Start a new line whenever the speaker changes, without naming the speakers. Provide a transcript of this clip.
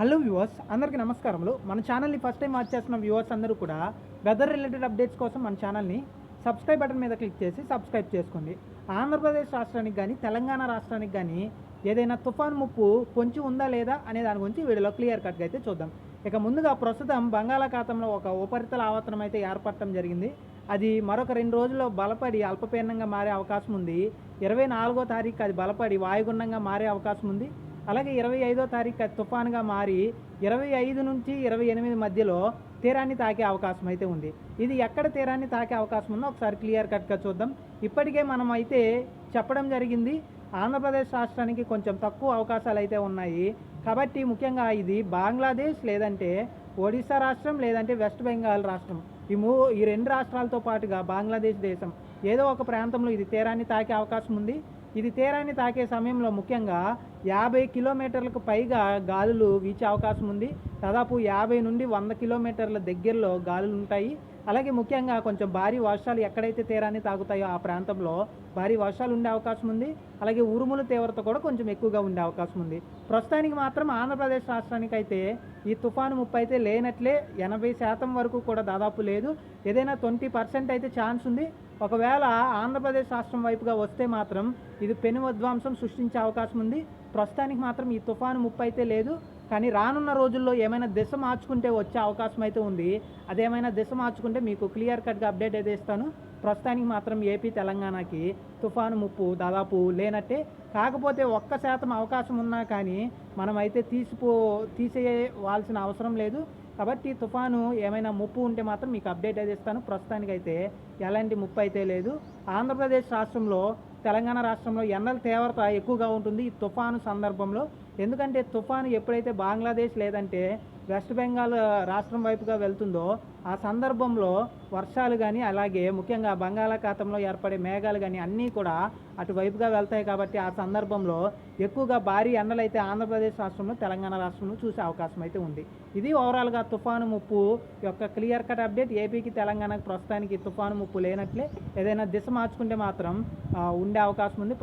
Hello viewers అందరికీ నమస్కారములు. మన ఛానల్ని ఫస్ట్ టైం వాచ్ చేస్తున్న వ్యూవర్స్ అందరూ కూడా వెదర్ రిలేటెడ్ అప్డేట్స్ కోసం మన ఛానల్ని సబ్స్క్రైబ్ బటన్ మీద క్లిక్ చేసి సబ్స్క్రైబ్ చేసుకోండి. ఆంధ్రప్రదేశ్ రాష్ట్రానికి కానీ తెలంగాణ రాష్ట్రానికి కానీ ఏదైనా తుఫాన్ ముప్పు పొంచి ఉందా లేదా అనే దాని గురించి వీడియోలో క్లియర్ కట్గా అయితే చూద్దాం. ఇక ముందుగా ప్రస్తుతం బంగాళాఖాతంలో ఒక ఉపరితల ఆవర్తనం అయితే ఏర్పడటం జరిగింది. అది మరొక రెండు రోజుల్లో బలపడి అల్పపీడనంగా మారే అవకాశం ఉంది. ఇరవై నాలుగో తారీఖు అది బలపడి వాయుగుండంగా మారే అవకాశం ఉంది. అలాగే ఇరవై ఐదో తారీఖు తుఫాన్గా మారి ఇరవై ఐదు నుంచి ఇరవై ఎనిమిది మధ్యలో తీరాన్ని తాకే అవకాశం అయితే ఉంది. ఇది ఎక్కడ తీరాన్ని తాకే అవకాశం ఉందో ఒకసారి క్లియర్ కట్గా చూద్దాం. ఇప్పటికే మనం అయితే చెప్పడం జరిగింది ఆంధ్రప్రదేశ్ రాష్ట్రానికి కొంచెం తక్కువ అవకాశాలు అయితే ఉన్నాయి. కాబట్టి ముఖ్యంగా ఇది బంగ్లాదేశ్ లేదంటే ఒడిశా రాష్ట్రం లేదంటే వెస్ట్ బెంగాల్ రాష్ట్రం. ఈ మూ ఈ రెండు రాష్ట్రాలతో పాటుగా బంగ్లాదేశ్ దేశం. ఏదో ఒక ప్రాంతంలో ఇది తీరాన్ని తాకే అవకాశం ఉంది. ఇది తీరాన్ని తాకే సమయంలో ముఖ్యంగా యాభై కిలోమీటర్లకు పైగా గాలులు వీచే అవకాశం ఉంది. దాదాపు యాభై నుండి వంద కిలోమీటర్ల దగ్గరలో గాలులు ఉంటాయి. అలాగే ముఖ్యంగా కొంచెం భారీ వర్షాలు ఎక్కడైతే తీరాన్ని తాగుతాయో ఆ ప్రాంతంలో భారీ వర్షాలు ఉండే అవకాశం ఉంది. అలాగే ఉరుముల తీవ్రత కూడా కొంచెం ఎక్కువగా ఉండే అవకాశం ఉంది. ప్రస్తుతానికి మాత్రం ఆంధ్రప్రదేశ్ రాష్ట్రానికి అయితే ఈ తుఫాను ముప్పు అయితే లేనట్లే ఎనభై శాతం వరకు కూడా దాదాపు లేదు. ఏదైనా ట్వంటీ పర్సెంట్ అయితే ఛాన్స్ ఉంది. ఒకవేళ ఆంధ్రప్రదేశ్ రాష్ట్రం వైపుగా వస్తే మాత్రం ఇది పెను విధ్వంసం సృష్టించే అవకాశం ఉంది. ప్రస్తుతానికి మాత్రం ఈ తుఫాను ముప్పు అయితే లేదు. కానీ రానున్న రోజుల్లో ఏమైనా దిశ మార్చుకుంటే వచ్చే అవకాశం అయితే ఉంది. అదేమైనా దిశ మార్చుకుంటే మీకు క్లియర్ కట్గా అప్డేట్ అయితే ఇస్తాను. ప్రస్తుతానికి మాత్రం ఏపీ తెలంగాణకి తుఫాను ముప్పు దాదాపు లేనట్టే. కాకపోతే ఒక్క శాతం అవకాశం ఉన్నా కానీ మనమైతే తీసిపో తీసేయవలసిన అవసరం లేదు. కాబట్టి తుఫాను ఏమైనా ముప్పు ఉంటే మాత్రం మీకు అప్డేట్ అయితే ఇస్తాను. ప్రస్తుతానికైతే ఎలాంటి ముప్పు అయితే లేదు. ఆంధ్రప్రదేశ్ రాష్ట్రంలో తెలంగాణ రాష్ట్రంలో ఎండల తీవ్రత ఎక్కువగా ఉంటుంది ఈ తుఫాను సందర్భంలో. ఎందుకంటే తుఫాను ఎప్పుడైతే బంగ్లాదేశ్ లేదంటే వెస్ట్ బెంగాల్ రాష్ట్రం వైపుగా వెళ్తుందో ఆ సందర్భంలో వర్షాలు కానీ అలాగే ముఖ్యంగా బంగాళాఖాతంలో ఏర్పడే మేఘాలు కానీ అన్నీ కూడా అటువైపుగా వెళ్తాయి కాబట్టి ఆ సందర్భంలో ఎక్కువగా భారీ ఎండలు అయితే ఆంధ్రప్రదేశ్ రాష్ట్రంలో తెలంగాణ రాష్ట్రంలో చూసే అవకాశం అయితే ఉంది. ఇది ఓవరాల్గా తుఫాను ముప్పు యొక్క క్లియర్ కట్ అప్డేట్ ఏపీకి తెలంగాణకు ప్రస్తుతానికి తుఫాను ముప్పు లేనట్లే. ఏదైనా దిశ మార్చుకుంటే మాత్రం ఉండే అవకాశం ఉంది.